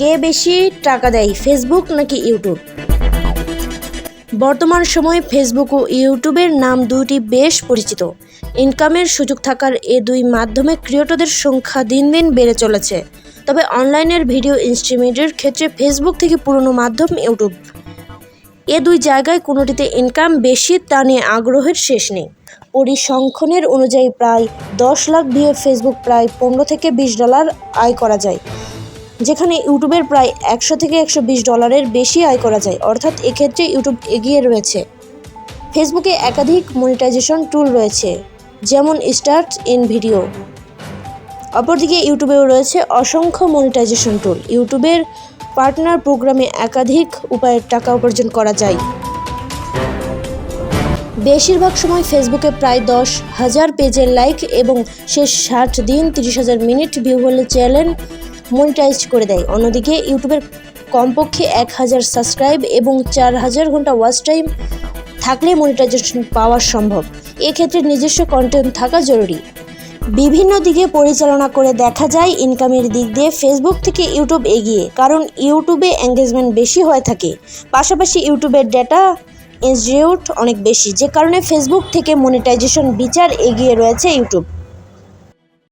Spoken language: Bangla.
কে বেশি টাকা দেয় ফেসবুক নাকি ইউটিউব বর্তমান সময়ে ফেসবুক ও ইউটিউবের নাম দুটি বেশ পরিচিত। ইনকামের সুযোগ থাকার এ দুই মাধ্যমে ক্রিয়েটরদের সংখ্যা দিন দিন বেড়ে চলেছে। তবে অনলাইনের ভিডিও ইনস্ট্রিমেন্টের ক্ষেত্রে ফেসবুক থেকে পুরনো মাধ্যম ইউটিউব এ দুই জায়গায় কোনোটিতে ইনকাম বেশি তা নিয়ে আগ্রহের শেষ নেই। পরিসংখ্যানের অনুযায়ী প্রায় দশ লাখ ভিউ ফেসবুক প্রায় পনেরো থেকে বিশ ডলার আয় করা যায়। যেখানে ইউটিউবের প্রায় একশো থেকে একশো বিশ ডলারের বেশি আয় করা যায়। অর্থাৎ এক্ষেত্রে ইউটিউব এগিয়ে রয়েছে। ফেসবুকে একাধিক মনিটাইজেশন টুল রয়েছে, যেমন স্টার্ট ইন ভিডিও। অপরদিকে ইউটিউবেও রয়েছে অসংখ্য মনিটাইজেশন টুল। ইউটিউবের পার্টনার প্রোগ্রামে একাধিক উপায়ে টাকা উপার্জন করা যায়। বেশিরভাগ সময় ফেসবুকে প্রায় দশ হাজার পেজের লাইক এবং শেষ ষাট দিন তিরিশ হাজার মিনিট ভিউ হলে চ্যানেল মনিটাইজ করে দেয়। অন্যদিকে ইউটিউবের কমপক্ষে এক হাজার সাবস্ক্রাইব এবং চার হাজার ঘণ্টা ওয়াচ টাইম থাকলে মনিটাইজেশন পাওয়া সম্ভব। এক্ষেত্রে নিজস্ব কন্টেন্ট থাকা জরুরি। বিভিন্ন দিকে পরিচালনা করে দেখা যায় ইনকামের দিক দিয়ে ফেসবুক থেকে ইউটিউব এগিয়ে, কারণ ইউটিউবে এঙ্গেজমেন্ট বেশি হয়ে থাকে। পাশাপাশি ইউটিউবের ডেটা ইনস্টিটিউট অনেক বেশি যে কারণে ফেসবুক থেকে মনিটাইজেশন বিচার এগিয়ে রয়েছে ইউটিউব